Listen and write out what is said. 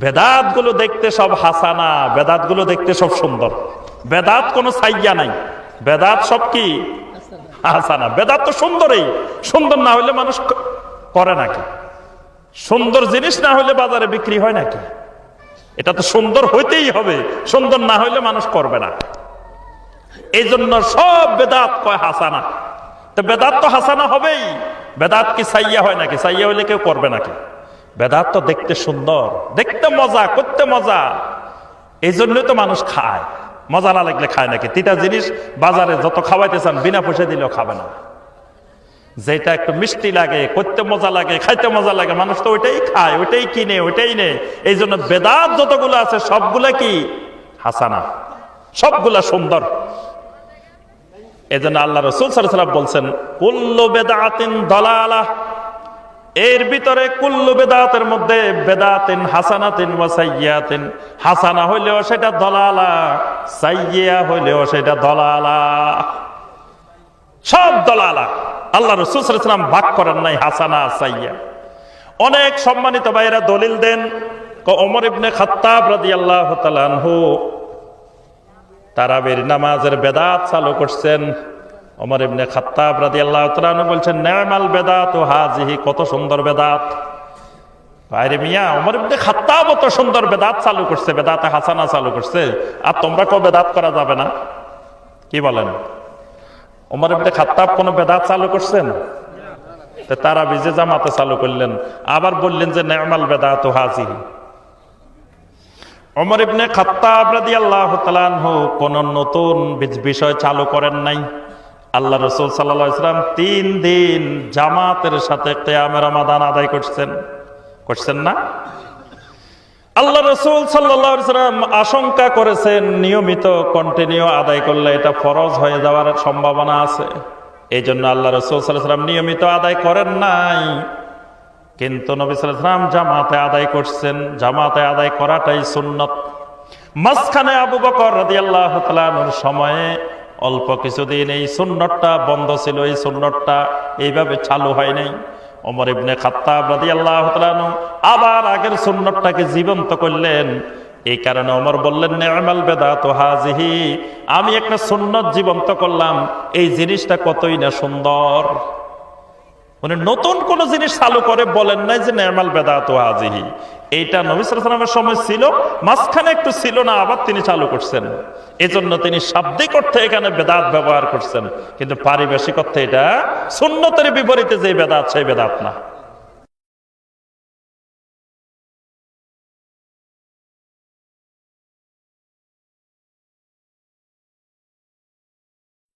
বেদাতগুলো দেখতে সব হাসানা বেদাতগুলো দেখতে সব সুন্দর। বেদাত কোনো সাইয়া নাই। বেদাত সব কি? হাসানা। বেদাত তো সুন্দরই। সুন্দর না হলে মানুষ করে নাকি? সুন্দর জিনিস না হলে বাজারে বিক্রি হয় নাকি? এটা তো সুন্দর হইতেই হবে। সুন্দর না হইলে মানুষ করবে না। এই জন্য সব বেদাত কয় হাসানা। তো বেদাত তো হাসানা হবেই। বেদাত কি সাইয়া হয় নাকি? সাইয়া হইলে কেউ করবে নাকি? বেদাত তো দেখতে সুন্দর। দেখতে মজা, করতে মজা। এই জন্যই তো মানুষ খায়। মজা না লাগলে খায় নাকি? তিতা জিনিস বাজারে যত খাওয়াইতে চান, বিনা পয়সা দিলেও খাবে না। যেটা একটু মিষ্টি লাগে, করতে মজা লাগে, খাইতে মজা লাগে, মানুষ তো ওইটাই খায়, ওইটাই কিনে, ওইটাই নেয়। এই জন্য বেদাত যতগুলো আছে, সবগুলা কি? হাসানা। সবগুলা সুন্দর। এই জন্য আল্লাহ রসুল সাল্লাম বলছেন, কুল্লু বেদাতিন দলালা। এর ভিতরে কুল্লু বেদাতের মধ্যে বেদাতিন, হাসানাতিন ওয়া সাইয়াতিন হাসানা হইলেও সেটা দলালা সাইয়া হইলেও সেটা দলালা। সব দলালা। আল্লাহ রসুল সাল্লাম ভাগ করেন নাই, হাসানা সাইয়া অনেক সম্মানিত ভাইরা দলিল দেন ওমর ইবনে খাত্তাব রাদিয়াল্লাহু তাআলা আনহু, তারাবির নামাজের বেদাত চালু করছেন। ওমর ইবনে খাত্তাব তাআলা আনহু বলছেন নেমাল বেদাত ও হাজিহি কত সুন্দর বেদাত। বাইরে মিয়া, ওমর ইবনে খাত্তাব অত সুন্দর বেদাত চালু করছে, বেদাতে হাসানা চালু করছে। আর তোমরা কো বেদাত করা যাবে না? কি বলেন? ওমর ইবনে খাত্তাব কোন বেদাত চালু করছেন? তারা বিজে জামাতে চালু করলেন, আবার বললেন যে নেমাল বেদাত ও হাজিহি অমর ইবনে খাত্তাব তাআলা আনহু কোন নতুন বিষয় চালু করেন নাই। আল্লাহ রসুল সাল্লাম তিন দিন জামাতের সাথে কিয়ামের রমাদান আদায় করছেন। করছেন না? আল্লাহ রসুল সাল্লাম আশঙ্কা করেছেন, নিয়মিত কন্টিনিউ আদায় করলে এটা ফরজ হয়ে যাওয়ার সম্ভাবনা আছে। এই জন্য আল্লাহ রসুল সাল্লাম নিয়মিত আদায় করেন নাই। কিন্তু নবী সাল্লাম জামাতে আদায় করছেন। জামাতে আদায় করাটাই সুন্নত। মাঝখানে আবু বকর রাদিয়াল্লাহু তাআলার সময়ে অল্প কিছুদিন এই সুন্নতটা বন্ধ ছিল, এই সুন্নতটা এইভাবে চালু হয় নাই। অমর ইবনে খাত্তাব রাদিয়াল্লাহু আল্লাহ আবার আগের সুন্নতটাকে জীবন্ত করলেন। এই কারণে অমর বললেন নেমাল তো হাজিহি আমি একটা সুন্নত জীবন্ত করলাম, এই জিনিসটা কতই না সুন্দর। মানে নতুন কোন জিনিস চালু করে বলেন নাই যে নেমাল বেদাত আজিহি এইটা নবিসের সময় ছিল, মাঝখানে একটু ছিল না, আবার তিনি চালু করছেন। এজন্য তিনি শাব্দিক অর্থে এখানে বেদাত ব্যবহার করছেন। কিন্তু পারিবেশিক অর্থে এটা শূন্যতের বিপরীতে যে বেদাত, সেই বেদাত না।